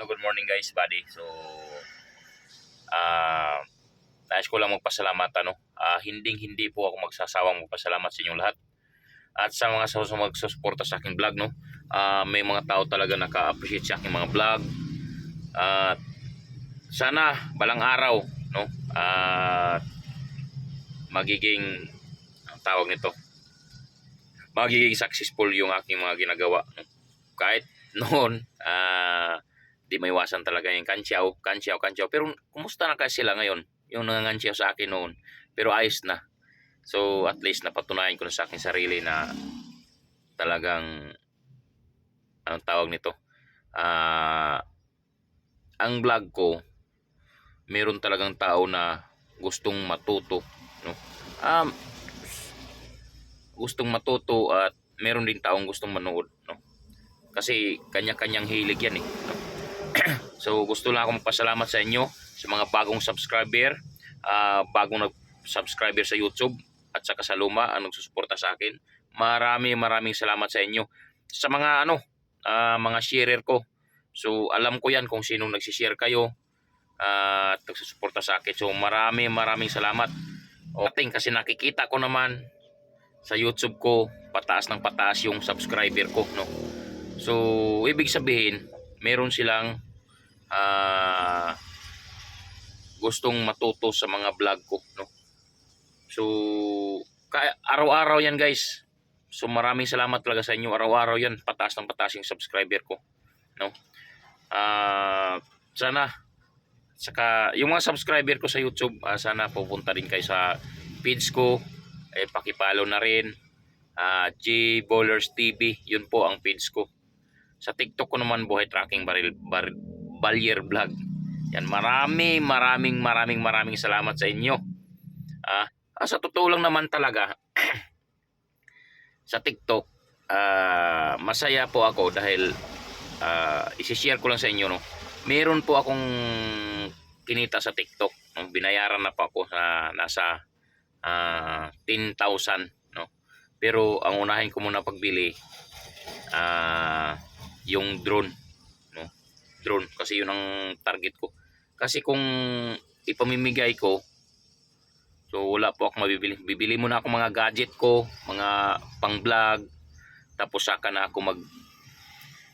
No, good morning guys, buddy. So, ah, nais ko lang magpasalamat, ano. Ah, hinding hindi po ako magsasawang magpasalamat sa inyong lahat. At sa mga magsusuporta sa aking vlog, no. Ah, may mga tao talaga naka-appreciate sa aking mga vlog. At sana balang araw, no. At magiging ang tawag nito magiging successful yung aking mga ginagawa. no. Kahit noon, ah di maiwasan talaga yung kansyaw, kansyaw, kansyaw. Pero kumusta na kasi sila ngayon? Yung nangangansyaw sa akin noon. Pero ayos na. So at least napatunayan ko na sa aking sarili na talagang anong tawag nito? Ah ang vlog ko meron talagang tao na gustong matuto, no? Um gustong matuto at meron din taong gustong manood, no? Kasi kanya-kanyang hilig yan eh. No? So gusto lang ako magpasalamat sa inyo sa mga bagong subscriber, ah bagong nag-subscriber sa YouTube at saka sa luma ang nagsusuporta sa akin. Marami maraming salamat sa inyo. Sa mga ano, ah, mga sharer ko. So alam ko yan kung sinong nagsishare kayo ah, at nagsusuporta sa akin. So marami maraming salamat. O, ating kasi nakikita ko naman sa YouTube ko pataas ng pataas yung subscriber ko no so ibig sabihin meron silang ah, gustong matuto sa mga vlog ko no? So araw-araw yan guys. So maraming salamat talaga sa inyo. Araw-araw yan. Pataas ng pataas yung subscriber ko no? Ah sana saka yung mga subscriber ko sa YouTube ah, sana pupunta rin kayo sa page ko. Eh pakipalo na rin. Ah J Bowlers TV yun po ang page ko. Sa TikTok ko naman buhay tracking baril, bar, Balyer Vlog. Yan marami maraming maraming maraming salamat sa inyo. Ah, ah, sa totoo lang naman talaga sa TikTok ah, masaya po ako dahil ah, isi-share ko lang sa inyo no? Meron po akong kinita sa TikTok no? binayaran na po ako sa nasa ah 10,000 no? Pero ang unahin ko muna pagbili ah yung drone drone kasi yun ang target ko kasi kung ipamimigay ko so wala po ako mabibili bibili muna ako mga gadget ko mga pang vlog tapos saka na ako mag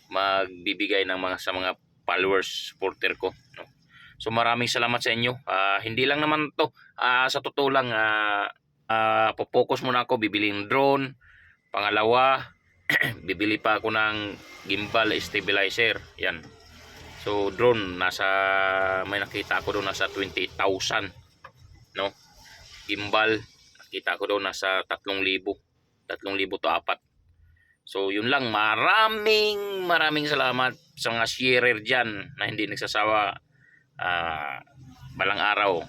magbibigay ng mga sa mga followers supporter ko no So maraming salamat sa inyo. Ah, hindi lang naman to ah, sa totoo lang ah ah, popokus muna ako bibili ng drone. Pangalawa, bibili pa ako ng gimbal stabilizer. Yan. So drone nasa may nakita ako doon nasa 28,000 no. Gimbal nakita ko doon nasa 3,000. 3,000 to apat. So yun lang maraming maraming salamat sa mga sharer dyan na hindi nagsasawa ah balang araw